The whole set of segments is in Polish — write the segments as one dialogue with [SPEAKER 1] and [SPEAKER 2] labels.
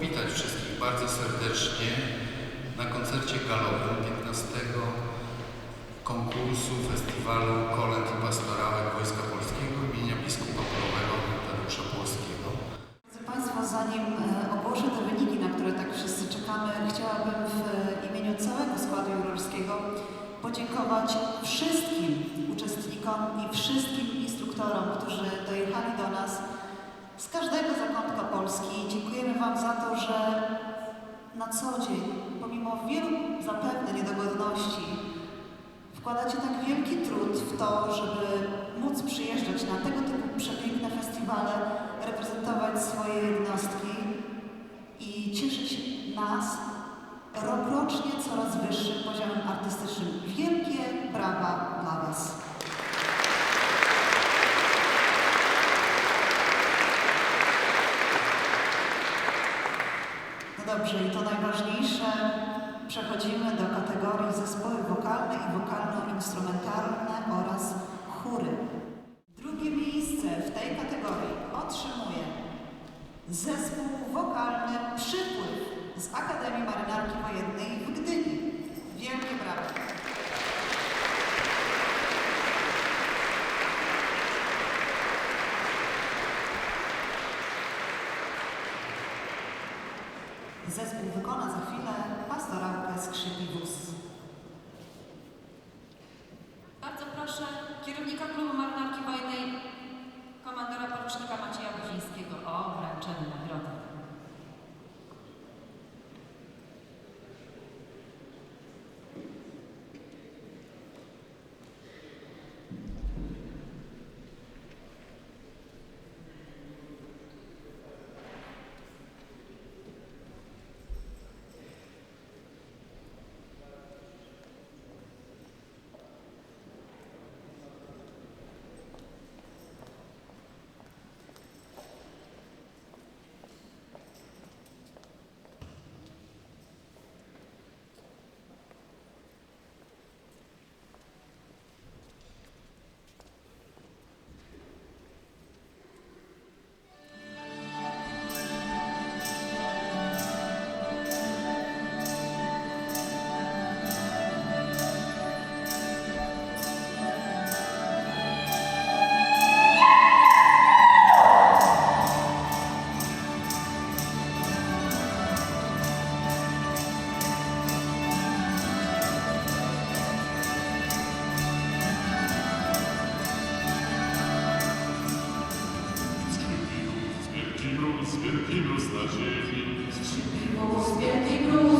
[SPEAKER 1] powitać wszystkich bardzo serdecznie na koncercie galowym 15 konkursu festiwalu Kolęd i Pastorałek Wojska Polskiego imienia biskupa polowego Tadeusza Płowskiego.
[SPEAKER 2] Drodzy Państwo, zanim e, ogłoszę te wyniki, na które tak wszyscy czekamy, chciałabym w e, imieniu całego składu jurorskiego podziękować wszystkim uczestnikom i wszystkim instruktorom, którzy dojechali do nas z każdego zakątka Polski. Dziękujemy Wam za że na co dzień, pomimo wielu zapewne niedogodności, wkładacie tak wielki trud w to, żeby móc przyjeżdżać na tego typu przepiękne festiwale, reprezentować swoje jednostki i cieszyć nas rokrocznie coraz wyższym poziomem artystycznym. Wielkie brawa dla Was. No dobrze, i to najważniejsze. Przechodzimy do kategorii zespoły wokalne i wokalno-instrumentalne oraz chóry. Drugie miejsce w tej kategorii otrzymuje zespół wokalny Przypływ z Akademii Marynarki Wojennej w Gdyni. Wielkie brawa. Zespół wykona za chwilę pastorałkę Skrzypi Wóz.
[SPEAKER 3] Wielki mróz, wielki mróz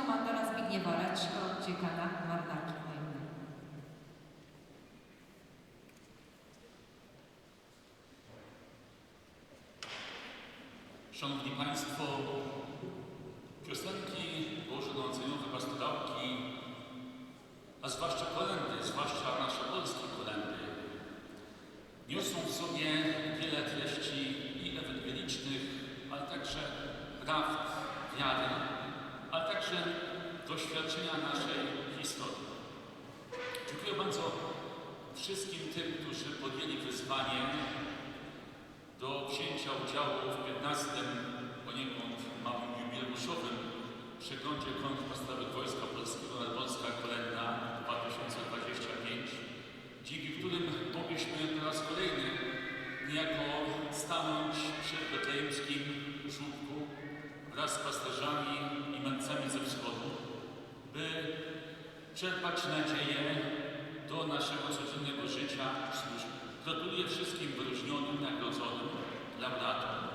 [SPEAKER 4] komandora Zbigniewa Raćko, dziekana marynarki wojennej.
[SPEAKER 5] Szanowni Państwo, udziału w 15. poniekąd małym jubileuszowym przeglądzie kont podstawowych Wojska Polskiego Nadmorska Kolenda 2025, dzięki którym mogliśmy po raz kolejny niejako stanąć przy betlejemskim żłóbku wraz z pasterzami i mędrcami ze wschodu, by czerpać nadzieję do naszego codziennego życia w służbie. Gratuluję wszystkim wyróżnionym, nagrodzonym, laureatom.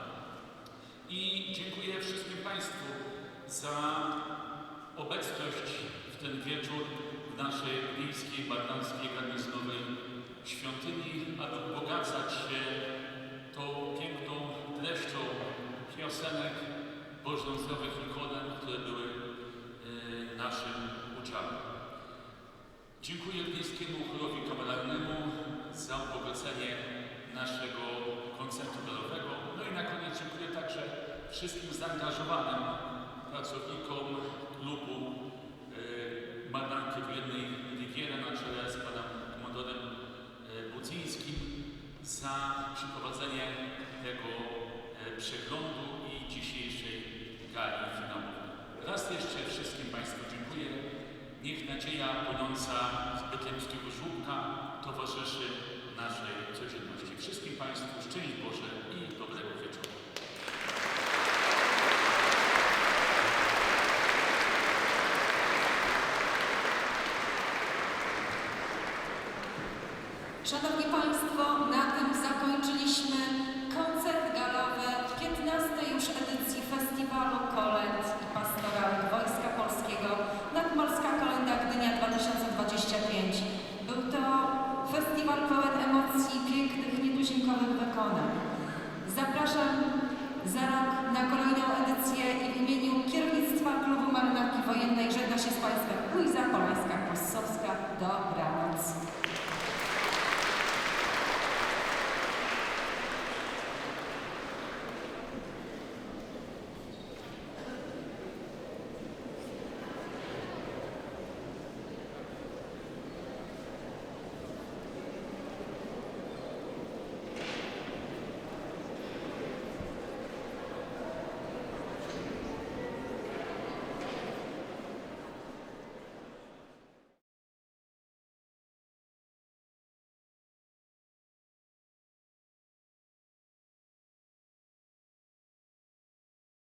[SPEAKER 5] I dziękuję wszystkim Państwu za obecność w ten wieczór w naszej wiejskiej, barnackiej, garnizonowej świątyni, aby ubogacać się tą piękną treścią piosenek bożnozdrowych i kolęd, które były e, naszym udziałem. Dziękuję Wiejskiemu Chórowi Kameralnemu za ubogacenie naszego koncertu galowego. No i na koniec dziękuję także wszystkim zaangażowanym pracownikom klubu e, Marynarki Wojennej Riviera na czele z panem komandorem e, Budzyńskim za przeprowadzenie tego e, przeglądu i dzisiejszej gali finałowej. Raz jeszcze wszystkim Państwu dziękuję. Niech nadzieja płynąca z betlejemskiego żłóbka towarzyszy naszej codzienności. Wszystkim Państwu szczęść Boże i dobrego wieczoru.
[SPEAKER 4] Szanowni Państwo, na tym zakończyliśmy koncert galowy w 15. już edycji Festiwalu